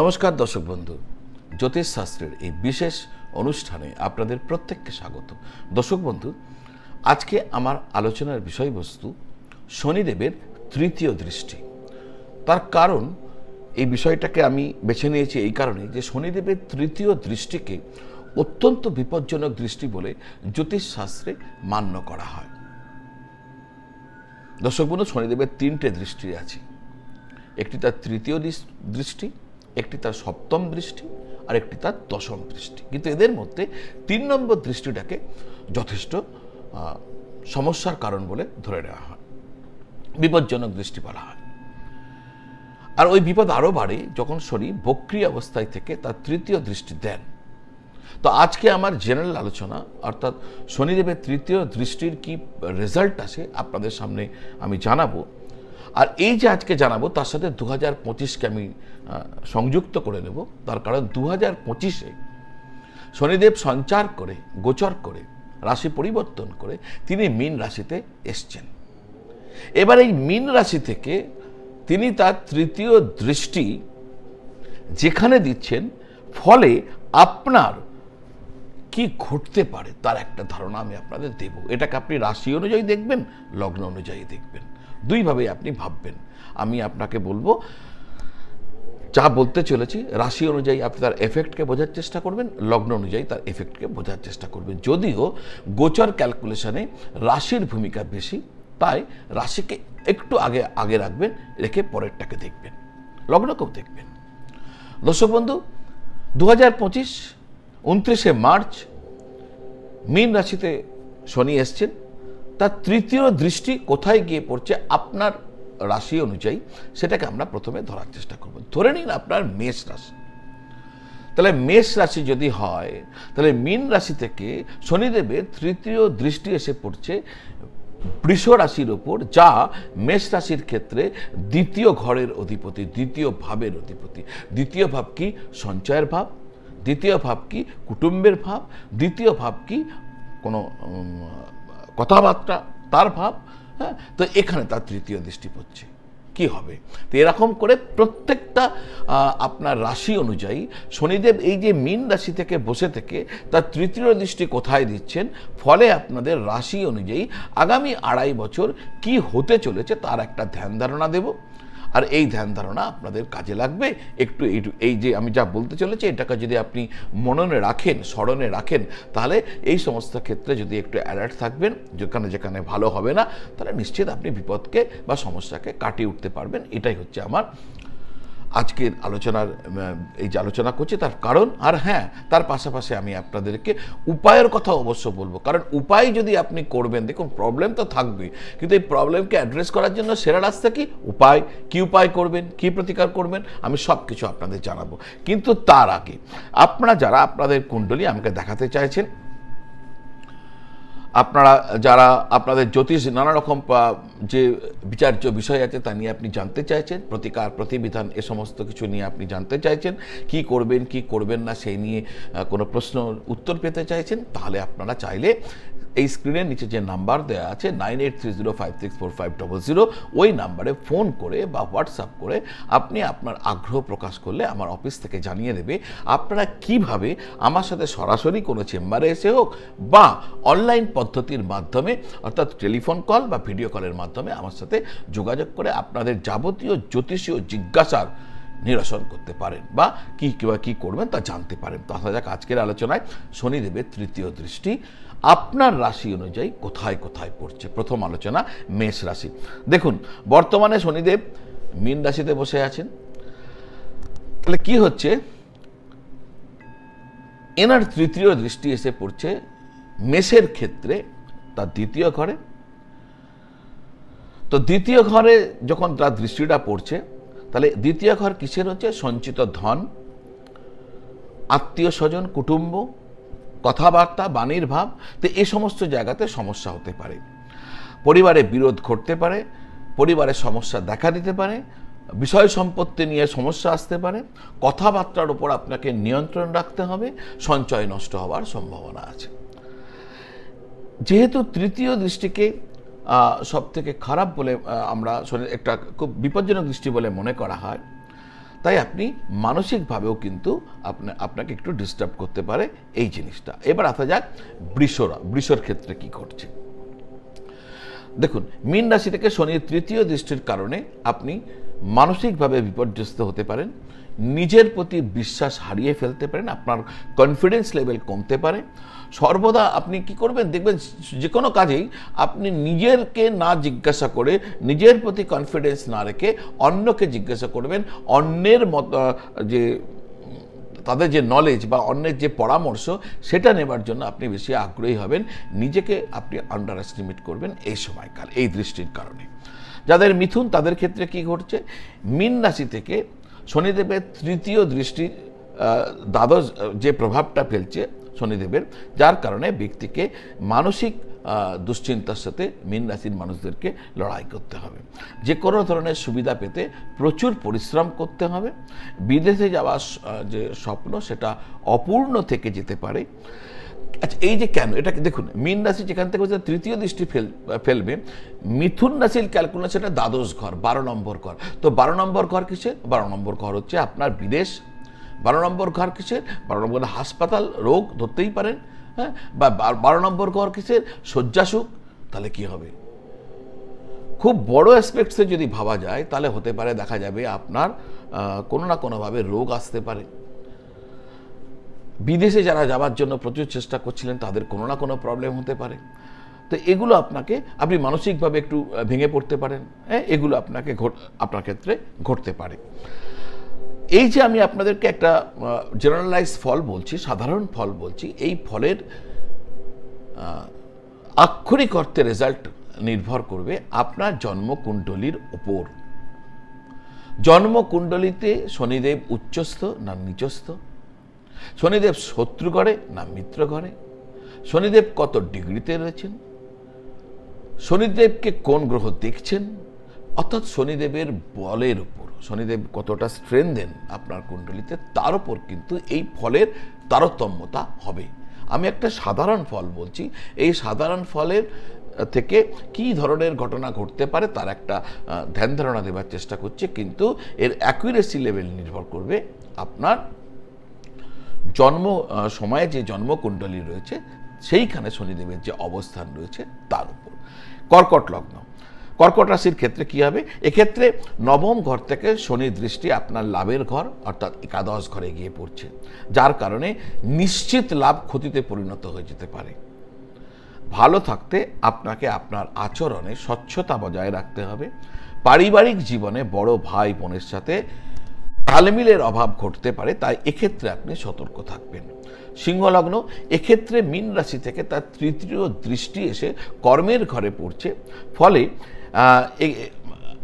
নমস্কার দর্শক বন্ধু, জ্যোতিষ শাস্ত্রের এই বিশেষ অনুষ্ঠানে আপনাদের প্রত্যেককে স্বাগত। দর্শক বন্ধু, আজকে আমার আলোচনার বিষয়বস্তু শনিদেবের তৃতীয় দৃষ্টি। তার কারণ এই বিষয়টাকে আমি বেছে নিয়েছি এই কারণে যে শনিদেবের তৃতীয় দৃষ্টিকে অত্যন্ত বিপজ্জনক দৃষ্টি বলে জ্যোতিষ শাস্ত্রে মান্য করা হয়। দর্শক বন্ধু, শনিদেবের তিনটে দৃষ্টি আছে। একটি তার তৃতীয় দৃষ্টি একটি তার সপ্তম দৃষ্টি আর একটি তার দশম দৃষ্টি। কিন্তু এদের মধ্যে তিন নম্বর দৃষ্টিটাকে যথেষ্ট সমস্যার কারণ বলে ধরে নেওয়া হয়। বিপজ্জনক দৃষ্টি বলা হয়। আর ওই বিপদ আরও বাড়ে যখন শনি বক্রি অবস্থায় থেকে তার তৃতীয় দৃষ্টি দেন। তো আজকে আমার জেনারেল আলোচনা, অর্থাৎ শনিদেবের তৃতীয় দৃষ্টির কি রেজাল্ট আসে আপনাদের সামনে আমি জানাব। আর এই যে আজকে জানাব, তার সাথে দু হাজার পঁচিশকে আমি সংযুক্ত করে নেব। তার কারণ দু হাজার পঁচিশে শনিদেব সঞ্চার করে, গোচর করে, রাশি পরিবর্তন করে তিনি মীন রাশিতে এসছেন। এবার এই মীন রাশি থেকে তিনি তার তৃতীয় দৃষ্টি যেখানে দিচ্ছেন, ফলে আপনার কি ঘটতে পারে তার একটা ধারণা আমি আপনাদের দেব। এটাকে আপনি রাশি অনুযায়ী দেখবেন, লগ্ন অনুযায়ী দেখবেন। দুইভাবেই আপনি ভাববেন। আমি আপনাকে বলব, যা বলতে চলেছি, রাশি অনুযায়ী আপনি তার এফেক্টকে বোঝার চেষ্টা করবেন, লগ্ন অনুযায়ী তার এফেক্টকে বোঝার চেষ্টা করবেন। যদিও গোচর ক্যালকুলেশনে রাশির ভূমিকা বেশি, তাই রাশিকে একটু আগে আগে রাখবেন, রেখে পরেরটাকে দেখবেন। লগ্নকেও দেখবেন। দর্শক বন্ধু দু হাজার পঁচিশ, উনত্রিশে মার্চ, মীন রাশিতে শনি এসছেন। তার তৃতীয় দৃষ্টি কোথায় গিয়ে পড়ছে আপনার রাশি অনুযায়ী, সেটাকে আমরা প্রথমে ধরার চেষ্টা করব। ধরে নিন আপনার মেষ রাশি। তাহলে মেষ রাশি যদি হয়, তাহলে মীন রাশি থেকে শনিদেবের তৃতীয় দৃষ্টি এসে পড়ছে বৃষ রাশির ওপর, যা মেষ রাশির ক্ষেত্রে দ্বিতীয় ঘরের অধিপতি, দ্বিতীয় ভাবের অধিপতি। দ্বিতীয় ভাব কি? সঞ্চয়ের ভাব। দ্বিতীয় ভাব কি? কুটুম্বের ভাব। দ্বিতীয় ভাব কি? কোনো কথাবার্তা, তার ভাব হ্যাঁ? তো এখানে তার তৃতীয় দৃষ্টি পড়ছে কি হবে? তো এরকম করে প্রত্যেকটা আপনার রাশি অনুযায়ী শনিদেব এই যে মীন রাশি থেকে বসে থেকে তার তৃতীয় দৃষ্টি কোথায় দিচ্ছেন? ফলে আপনাদের রাশি অনুযায়ী আগামী আড়াই বছর কি হতে চলেছে তার একটা ধ্যান ধারণা দেব। আর এই ধ্যান ধারণা আপনাদের কাজে লাগবে। একটু এই যে আমি যা বলতে চলেছি, এটাকে যদি আপনি মননে রাখেন, স্মরণে রাখেন, তাহলে এই সমস্ত ক্ষেত্রে যদি একটু অ্যালার্ট থাকবেন, যেখানে যেখানে ভালো হবে না, তাহলে নিশ্চিত আপনি বিপদকে বা সমস্যাকে কাটিয়ে উঠতে পারবেন। এটাই হচ্ছে আমার আজকের আলোচনার এই যে আলোচনা করছি তার কারণ আর হ্যাঁ তার পাশাপাশি আমি আপনাদেরকে উপায়ের কথা অবশ্য বলব। কারণ উপায় যদি আপনি করবেন, দেখুন প্রবলেম তো থাকবেই, কিন্তু এই প্রবলেমকে অ্যাড্রেস করার জন্য সেরা রাস্তা কি? উপায়। কি উপায় করবেন? কি প্রতিকার করবেন? আমি সব কিছু আপনাদের জানাব। কিন্তু তার আগে, আপনারা যারা আপনাদের কুণ্ডলী আমাকে দেখাতে চাইছেন আপনারা, যারা আপনাদের জ্যোতিষ নানা রকম যে বিচার্য বিষয় আছে তা নিয়ে আপনি জানতে চাইছেন, প্রতিকার, প্রতিবিধান, এ সমস্ত কিছু নিয়ে আপনি জানতে চাইছেন, কি করবেন কি করবেন না, সেই নিয়ে কোনো প্রশ্ন উত্তর পেতে চাইছেন, তাহলে আপনারা চাইলে এই স্ক্রিনের নিচে যে নাম্বার দেওয়া আছে nine eight three zero five six four five double zero ওই নাম্বারে ফোন করে বা হোয়াটসঅ্যাপ করে আপনি আপনার আগ্রহ প্রকাশ করলে আমার অফিস থেকে জানিয়ে দেবে, আপনারা কীভাবে আমার সাথে সরাসরি কোনো চেম্বারে এসে হোক বা অনলাইন পদ্ধতির মাধ্যমে, অর্থাৎ টেলিফোন কল বা ভিডিও কলের মাধ্যমে আমার সাথে যোগাযোগ করে আপনাদের যাবতীয় জ্যোতিষীয় জিজ্ঞাসার নিরসন করতে পারেন বা কি কিংবা কী করবেন তা জানতে পারেন। তো আসা যাক, আজকের আলোচনায় শনিদেবের তৃতীয় দৃষ্টি আপনার রাশি অনুযায়ী কোথায় কোথায় পড়ছে? প্রথম আলোচনা, মেষ রাশি। দেখুন, বর্তমানে শনিদেব মীন রাশিতে বসে আছেন। তাহলে কি হচ্ছে? এনার তৃতীয় দৃষ্টি এসে পড়ছে মেষের ক্ষেত্রে তার দ্বিতীয় ঘরে। তো দ্বিতীয় ঘরে যখন তার দৃষ্টিটা পড়ছে, তাহলে দ্বিতীয় ঘর কিসের হচ্ছে? সঞ্চিত ধন, আত্মীয় স্বজন, কুটুম্ব, কথাবার্তা, বাণীর ভাব, তো এই সমস্ত জায়গাতে সমস্যা হতে পারে। পরিবারে বিরোধ ঘটতে পারে পরিবারের সমস্যা দেখা দিতে পারে, বিষয় সম্পত্তি নিয়ে সমস্যা আসতে পারে, কথাবার্তার উপর আপনাকে নিয়ন্ত্রণ রাখতে হবে, সঞ্চয় নষ্ট হওয়ার সম্ভাবনা আছে। যেহেতু তৃতীয় দৃষ্টিকে সব থেকে খারাপ বলে আমরা শনি- একটা খুব বিপজ্জনক দৃষ্টি বলে মনে করা হয়, তাই আপনি মানসিকভাবেও কিন্তু আপনা, আপনাকে একটু ডিস্টার্ব করতে পারে এই জিনিসটা। এবার আসা যাক বৃষরা বৃষর ক্ষেত্রে কি ঘটছে। দেখুন, মীন রাশি থেকে শনির তৃতীয় দৃষ্টির কারণে আপনি মানসিকভাবে বিপর্যস্ত হতে পারেন, নিজের প্রতি বিশ্বাস হারিয়ে ফেলতে পারেন, আপনার কনফিডেন্স লেভেল কমতে পারে সর্বদা আপনি কি করবেন? দেখবেন যে কোনো কাজেই আপনি নিজেরকে না জিজ্ঞাসা করে, নিজের প্রতি কনফিডেন্স না রেখে অন্যকে জিজ্ঞাসা করবেন। অন্যের মত যে, তাদের যে নলেজ বা অন্যের যে পরামর্শ, সেটা নেবার জন্য আপনি বেশি আগ্রহী হবেন। নিজেকে আপনি আন্ডার এস্টিমেট করবেন এই সময়কাল, এই দৃষ্টির কারণে। যাদের মিথুন, তাদের ক্ষেত্রে কি ঘটছে? মিন রাশি থেকে শনিদেবের তৃতীয় দৃষ্টি দ্বাদশ যে প্রভাবটা ফেলছে শনিদেবের, যার কারণে ব্যক্তিকে মানসিক দুশ্চিন্তার সাথে মীন রাশির মানুষদেরকে লড়াই করতে হবে। যে কোনো ধরনের সুবিধা পেতে প্রচুর পরিশ্রম করতে হবে। বিদেশে যাওয়ার যে স্বপ্ন, সেটা অপূর্ণ থেকে যেতে পারে। আচ্ছা এই যে কেন? এটাকে দেখুন মীন রাশি যেখান থেকে তৃতীয় দৃষ্টি ফেল, ফেলবে, মিথুন রাশির ক্যালকুলেশন এটা দ্বাদশ ঘর, বারো নম্বর ঘর। তো বারো নম্বর ঘর কিসে বারো নম্বর ঘর হচ্ছে আপনার বিদেশ বারো নম্বর ঘর কিসের? বারো নম্বর হাসপাতাল, রোগ ধরতেই পারেন হ্যাঁ? বা বারো নম্বর ঘর কিসের? শয্যাসুখ, তাহলে কি হবে? খুব বড় অ্যাসপেক্টসে যদি ভাবা যায়, তাহলে হতে পারে, দেখা যাবে আপনার কোনো না কোনোভাবে রোগ আসতে পারে। বিদেশে যারা যাওয়ার জন্য প্রচুর চেষ্টা করছিলেন, তাদের কোনো না কোনো প্রবলেম হতে পারে। তো এগুলো আপনাকে, আপনি মানসিকভাবে একটু ভেঙে পড়তে পারেন হ্যাঁ? এগুলো আপনাকে আপনার ক্ষেত্রে ঘটতে পারে। এই যে আমি আপনাদেরকে একটা জেনারেলাইজ ফল বলছি, সাধারণ ফল বলছি, এই ফলের আক্ষরিক অর্থে রেজাল্ট নির্ভর করবে আপনার জন্মকুণ্ডলীর ওপর। জন্মকুণ্ডলিতে শনিদেব উচ্চস্থ না নিচস্থ? শনিদেব শত্রু ঘরে না মিত্র ঘরে শনিদেব কত ডিগ্রিতে রয়েছেন? শনিদেবকে কোন গ্রহ দেখছেন? অর্থাৎ শনিদেবের বলের উপর, শনিদেব কতটা স্ট্রেন দেন আপনার কুণ্ডলিতে, তার উপর কিন্তু এই ফলের তারতম্যতা হবে। আমি একটা সাধারণ ফল বলছি, এই সাধারণ ফলের থেকে কি ধরনের ঘটনা ঘটতে পারে তার একটা ধ্যান ধারণা দেওয়ার চেষ্টা করছে, কিন্তু এর অ্যাকুরেসি লেভেল নির্ভর করবে আপনার জন্ম সময়ে যে জন্মকুণ্ডলী রয়েছে, সেইখানে শনিদেবের যে অবস্থান রয়েছে তার উপর। কর্কট লগ্ন কর্কট রাশির ক্ষেত্রে কি হবে? এক্ষেত্রে নবম ঘর থেকে শনির দৃষ্টি আপনার লাভের ঘর, অর্থাৎ একাদশ ঘরে গিয়ে পড়ছে। যার কারণে নিশ্চিত লাভ ক্ষতিতে পরিণত হয়ে যেতে পারে। ভালো থাকতে আপনাকে আপনার আচরণে স্বচ্ছতা বজায় রাখতে হবে। পারিবারিক জীবনে বড় ভাই বোনের সাথে তালমিলের অভাব ঘটতে পারে, তাই এক্ষেত্রে আপনি সতর্ক থাকবেন। সিংহলগ্ন। এক্ষেত্রে মীন রাশি থেকে তার তৃতীয় দৃষ্টি এসে কর্মের ঘরে পড়ছে। ফলে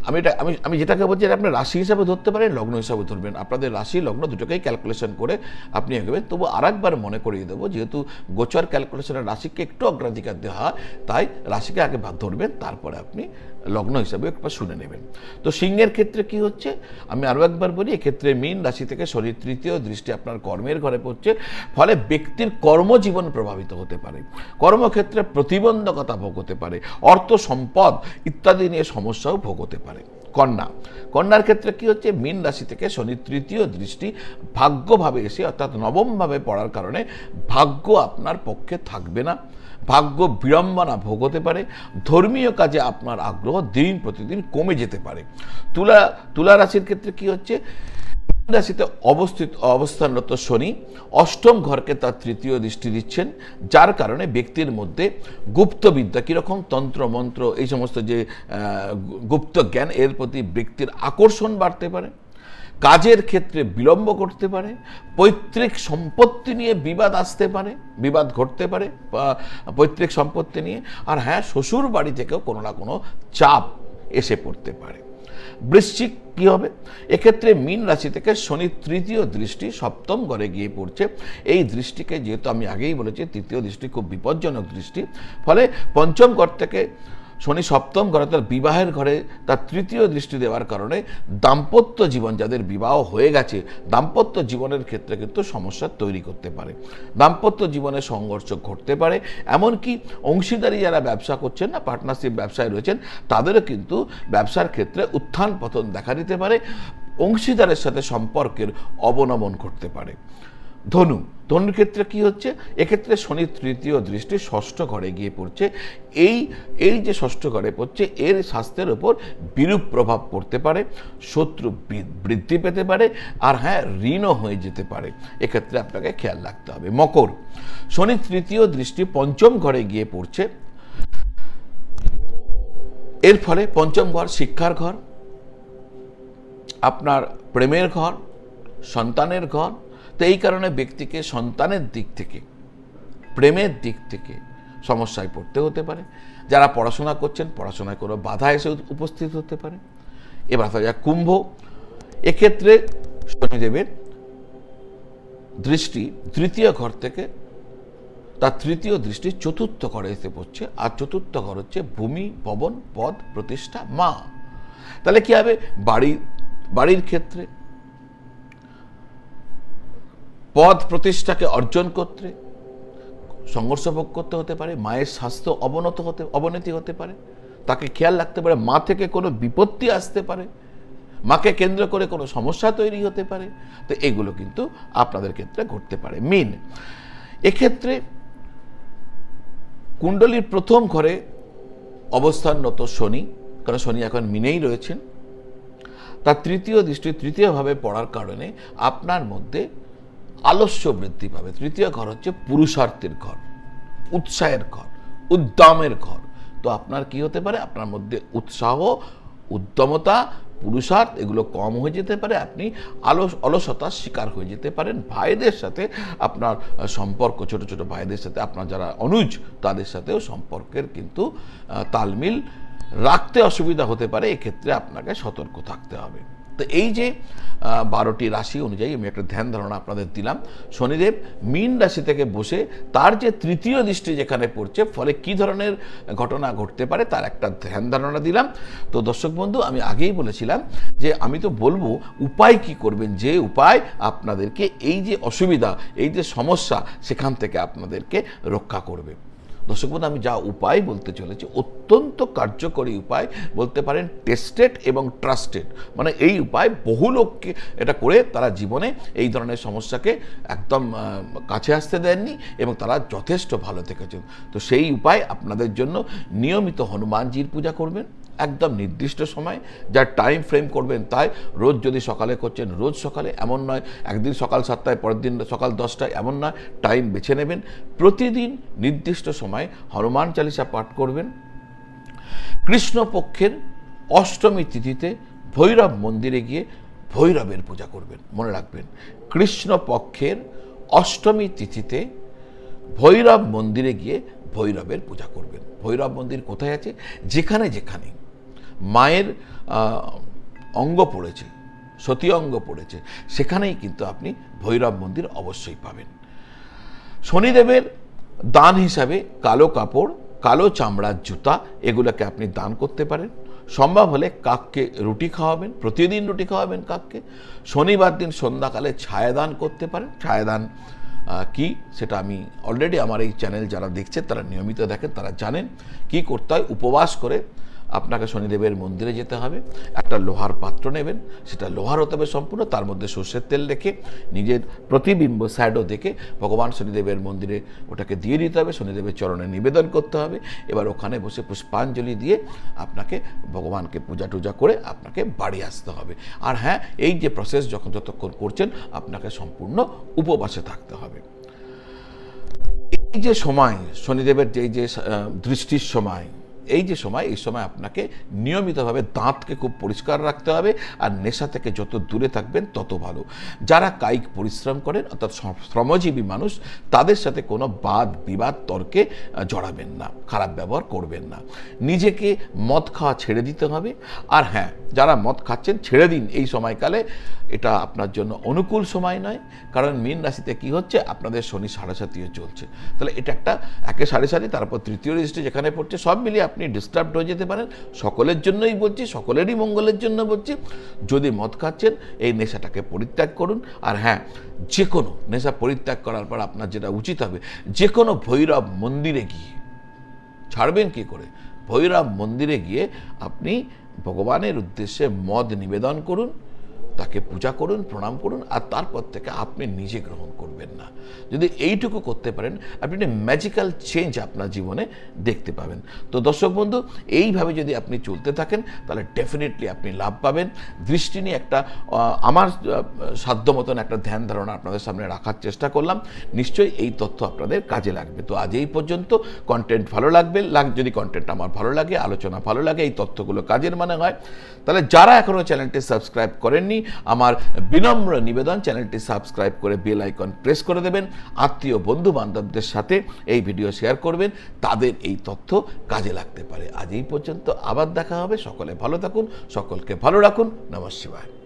আমি এটা, আমি আমি যেটাকে বলছি এটা আপনি রাশি হিসাবে ধরতে পারেন, লগ্ন হিসাবে ধরবেন। আপনাদের রাশি লগ্ন দুটোকেই ক্যালকুলেশন করে আপনি এগোবেন তবু আরেকবার মনে করিয়ে দেবো, যেহেতু গোচর ক্যালকুলেশনের রাশিকে একটু অগ্রাধিকার দেওয়া হয়, তাই রাশিকে আগে ধরবেন, তারপরে আপনি লগ্ন হিসাবে একবার শুনে নেবেন। তো সিংহের ক্ষেত্রে কি হচ্ছে? আমি আরও একবার বলি, এক্ষেত্রে মীন রাশি থেকে শরীর তৃতীয় দৃষ্টি আপনার কর্মের ঘরে পড়ছে, ফলে ব্যক্তির কর্মজীবন প্রভাবিত হতে পারে। কর্মক্ষেত্রে প্রতিবন্ধকতা ভোগ হতে পারে, অর্থ সম্পদ ইত্যাদি নিয়ে সমস্যাও ভোগ হতে পারে। কন্যা, কন্যার ক্ষেত্রে কি হচ্ছে? মীন রাশি থেকে শনির তৃতীয় দৃষ্টি ভাগ্যভাবে এসে, অর্থাৎ নবমভাবে পড়ার কারণে ভাগ্য আপনার পক্ষে থাকবে না। ভাগ্য বিড়ম্বনা ভোগ হতে পারে, ধর্মীয় কাজে আপনার আগ্রহ দিন প্রতিদিন কমে যেতে পারে। তুলা তুলা রাশির ক্ষেত্রে কি হচ্ছে? রাশিতে অবস্থিত, অবস্থানরত শনি অষ্টম ঘরকে তার তৃতীয় দৃষ্টি দিচ্ছেন, যার কারণে ব্যক্তির মধ্যে গুপ্তবিদ্যা, কীরকম তন্ত্র, মন্ত্র, এই সমস্ত যে গুপ্ত জ্ঞান, এর প্রতি ব্যক্তির আকর্ষণ বাড়তে পারে। কাজের ক্ষেত্রে বিলম্ব করতে পারে, পৈতৃক সম্পত্তি নিয়ে বিবাদ আসতে পারে, বিবাদ ঘটতে পারে পৈতৃক সম্পত্তি নিয়ে। আর হ্যাঁ শ্বশুর বাড়ি থেকেও কোনো না কোনো চাপ এসে পড়তে পারে। বৃশ্চিক কি হবে? এক্ষেত্রে মীন রাশি থেকে শনি তৃতীয় দৃষ্টি সপ্তম ঘরে গিয়ে পড়ছে। এই দৃষ্টিকে যেহেতু আমি আগেই বলেছি, তৃতীয় দৃষ্টি খুব বিপজ্জনক দৃষ্টি। ফলে পঞ্চম ঘর থেকে শনি সপ্তম ঘরে তার বিবাহের ঘরে তার তৃতীয় দৃষ্টি দেওয়ার কারণে দাম্পত্য জীবন যাদের বিবাহ হয়ে গেছে, দাম্পত্য জীবনের ক্ষেত্রে কিন্তু সমস্যা তৈরি করতে পারে। দাম্পত্য জীবনে সংঘর্ষ ঘটতে পারে, এমনকি অংশীদারি যারা ব্যবসা করছেন না পার্টনারশিপ ব্যবসায় রয়েছেন, তাদেরও কিন্তু ব্যবসার ক্ষেত্রে উত্থান পতন দেখা দিতে পারে, অংশীদারের সাথে সম্পর্কের অবনমন করতে পারে। ধনু, ধনুর ক্ষেত্রে কি হচ্ছে? এক্ষেত্রে শনি তৃতীয় দৃষ্টি ষষ্ঠ ঘরে গিয়ে পড়ছে। এই এই যে ষষ্ঠ ঘরে পড়ছে, এর স্বাস্থ্যের ওপর বিরূপ প্রভাব পড়তে পারে, শত্রু বৃদ্ধি পেতে পারে, আর হ্যাঁ ঋণও হয়ে যেতে পারে। এক্ষেত্রে আপনাকে খেয়াল রাখতে হবে। মকর, শনি তৃতীয় দৃষ্টি পঞ্চম ঘরে গিয়ে পড়ছে। এর ফলে পঞ্চম ঘর শিক্ষার ঘর, আপনার প্রেমের ঘর, সন্তানের ঘর তো এই কারণে ব্যক্তিকে সন্তানের দিক থেকে, প্রেমের দিক থেকে সমস্যায় পড়তে হতে পারে। যারা পড়াশোনা করছেন, পড়াশোনায় কোনো বাধা এসে উপস্থিত হতে পারে। এবার আসা যাক কুম্ভ। এক্ষেত্রে শনিদেবের দৃষ্টি তৃতীয় ঘর থেকে, তার তৃতীয় দৃষ্টি চতুর্থ ঘরে এসে পড়ছে। আর চতুর্থ ঘর হচ্ছে ভূমি, ভবন, পদ, প্রতিষ্ঠা, মা। তাহলে কি হবে? বাড়ি, বাড়ির ক্ষেত্রে পদ প্রতিষ্ঠাকে অর্জন করতে, সংঘর্ষ ভোগ করতে হতে পারে, মায়ের স্বাস্থ্য অবনত হতে, অবনতি হতে পারে, তাকে খেয়াল রাখতে পারে, মা থেকে কোনো বিপত্তি আসতে পারে, মাকে কেন্দ্র করে কোনো সমস্যা তৈরি হতে পারে, তো এগুলো কিন্তু আপনাদের ক্ষেত্রে ঘটতে পারে। মিন, এক্ষেত্রে কুণ্ডলীর প্রথম ঘরে অবস্থানরত শনি, কারণ শনি এখন মিনেই রয়েছেন, তার তৃতীয় দৃষ্টি তৃতীয়ভাবে পড়ার কারণে আপনার মধ্যে আলস্য বৃদ্ধি পাবে। তৃতীয় ঘর হচ্ছে পুরুষার্থের ঘর, উৎসাহের ঘর, উদ্যমের ঘর। তো আপনার কি হতে পারে? আপনার মধ্যে উৎসাহ, উদ্যমতা, পুরুষার্থ এগুলো কম হয়ে যেতে পারে। আপনি আলস, অলসতার শিকার হয়ে যেতে পারেন। ভাইদের সাথে আপনার সম্পর্ক, ছোট ছোট ভাইদের সাথে আপনার যারা অনুজ, তাদের সাথেও সম্পর্কের কিন্তু তালমিল রাখতে অসুবিধা হতে পারে। এক্ষেত্রে আপনাকে সতর্ক থাকতে হবে। তো এই যে বারোটি রাশি অনুযায়ী আমি একটা ধ্যান ধারণা আপনাদের দিলাম। শনিদেব মীন রাশি থেকে বসে তার যে তৃতীয় দৃষ্টি যেখানে পড়ছে, ফলে কি ধরনের ঘটনা ঘটতে পারে তার একটা ধ্যান ধারণা দিলাম। তো দর্শক বন্ধু, আমি আগেই বলেছিলাম যে, আমি তো বলব উপায় কি করবেন? যে উপায় আপনাদেরকে এই যে অসুবিধা, এই যে সমস্যা, সেখান থেকে আপনাদেরকে রক্ষা করবে। দর্শক আমি যা উপায় বলতে চলেছি, অত্যন্ত কার্যকরী উপায় বলতে পারেন টেস্টেড এবং ট্রাস্টেড মানে এই উপায় বহু লোককে এটা করে তারা জীবনে এই ধরনের সমস্যাকে একদম কাছে আসতে দেননি এবং তারা যথেষ্ট ভালো থেকেছেন। তো সেই উপায় আপনাদের জন্য নিয়মিত হনুমানজির পূজা করবেন। একদম নির্দিষ্ট সময় যার টাইম ফ্রেম করবেন তাই রোজ যদি সকালে করছেন, রোজ সকালে এমন নয়, একদিন সকাল সাতটায়, পরের দিন সকাল দশটায় এমন নয় টাইম বেছে নেবেন। প্রতিদিন নির্দিষ্ট সময় হনুমান চালিসা পাঠ করবেন। কৃষ্ণপক্ষের অষ্টমী তিথিতে ভৈরব মন্দিরে গিয়ে ভৈরবের পূজা করবেন, মনে রাখবেন। কৃষ্ণপক্ষের অষ্টমী তিথিতে ভৈরব মন্দিরে গিয়ে ভৈরবের পূজা করবেন। ভৈরব মন্দির কোথায় আছে? যেখানে যেখানে। মায়ের অঙ্গ পড়েছে, সতী অঙ্গ পড়েছে, সেখানেই কিন্তু আপনি ভৈরব মন্দির অবশ্যই পাবেন। শনিদেবের দান হিসাবে কালো কাপড়, কালো চামড়ার জুতা, এগুলোকে আপনি দান করতে পারেন। সম্ভব হলে কাককে রুটি খাওয়াবেন, প্রতিদিন রুটি খাওয়াবেন কাককে। শনিবার দিন সন্ধ্যাকালে ছায়াদান করতে পারেন। ছায়াদান কি? সেটা আমি অলরেডি আমার এই চ্যানেল যারা দেখছে, তারা নিয়মিত দেখেন, তারা জানেন। কি করতে হয়? উপবাস করে আপনাকে শনিদেবের মন্দিরে যেতে হবে, একটা লোহার পাত্র নেবেন, সেটা লোহার হতে হবে সম্পূর্ণ, তার মধ্যে সর্ষের তেল রেখে নিজের প্রতিবিম্ব স্যাডো দেখে ভগবান শনিদেবের মন্দিরে ওটাকে দিয়ে দিতে হবে, শনিদেবের চরণে নিবেদন করতে হবে, এবার ওখানে বসে পুষ্পাঞ্জলি দিয়ে আপনাকে ভগবানকে পূজা টুজা করে আপনাকে বাড়ি আসতে হবে। আর হ্যাঁ এই যে প্রসেস যখন যতক্ষণ করছেন, আপনাকে সম্পূর্ণ উপবাসে থাকতে হবে। এই যে সময়, শনিদেবের যে যে দৃষ্টির সময় এই যে সময়, এই সময় আপনাকে নিয়মিতভাবে দাঁতকে খুব পরিষ্কার রাখতে হবে আর নেশা থেকে যত দূরে থাকবেন তত ভালো। যারা কায়িক পরিশ্রম করেন অর্থাৎ শ্রমজীবী মানুষ, তাদের সাথে কোনো বাদ, বিবাদ, তর্কে জড়াবেন না, খারাপ ব্যবহার করবেন না। নিজেকে মদ খাওয়া ছেড়ে দিতে হবে। আর হ্যাঁ যারা মদ খাচ্ছেন, ছেড়ে দিন এই সময়কালে। এটা আপনার জন্য অনুকূল সময় নয়, কারণ মীন রাশিতে কি হচ্ছে? আপনাদের শনি সাড়ে সাতিও চলছে। তাহলে এটা একটা, একে সাড়ে সারি তারপর তৃতীয় দৃষ্টি যেখানে পড়ছে, সব মিলিয়ে আপনি ডিস্টার্বড হয়ে যেতে পারেন। সকলের জন্যই বলছি, সকলেরই মঙ্গলের জন্য বলছি। যদি মদ খাচ্ছেন, এই নেশাটাকে পরিত্যাগ করুন। আর হ্যাঁ যে কোনো নেশা পরিত্যাগ করার পর আপনার যেটা উচিত হবে যে কোনো ভৈরব মন্দিরে গিয়ে, ছাড়বেন কি করে? ভৈরব মন্দিরে গিয়ে আপনি ভগবানের উদ্দেশ্যে মদ নিবেদন করুন। তাকে পূজা করুন, প্রণাম করুন, আর তারপর থেকে আপনি নিজে গ্রহণ করবেন না। যদি এইটুকু করতে পারেন, আপনি একটা ম্যাজিক্যাল চেঞ্জ আপনার জীবনে দেখতে পাবেন। তো দর্শক বন্ধু, এইভাবে যদি আপনি চলতে থাকেন, তাহলে ডেফিনেটলি আপনি লাভ পাবেন। দৃষ্টি নিয়ে একটা আমার সাধ্য মতন একটা ধ্যান ধারণা আপনাদের সামনে রাখার চেষ্টা করলাম। নিশ্চয়ই এই তথ্য আপনাদের কাজে লাগবে। তো আজ এই পর্যন্ত কন্টেন্ট ভালো লাগবে, লাগ, যদি কন্টেন্ট আমার ভালো লাগে, আলোচনা ভালো লাগে, এই তথ্যগুলো কাজের মানে হয়, তাহলে যারা এখনও চ্যানেলটি সাবস্ক্রাইব করেননি আমার বিনম্র নিবেদন, চ্যানেলটি সাবস্ক্রাইব করে বেল আইকন প্রেস করে দেবেন। আত্মীয় বন্ধু বান্ধবদের সাথে এই ভিডিও শেয়ার করবেন। তাদের এই তথ্য কাজে লাগতে পারে। আজ এই পর্যন্ত আবার দেখা হবে। সকলে ভালো থাকুন, সকলকে ভালো রাখুন। নমস্কার।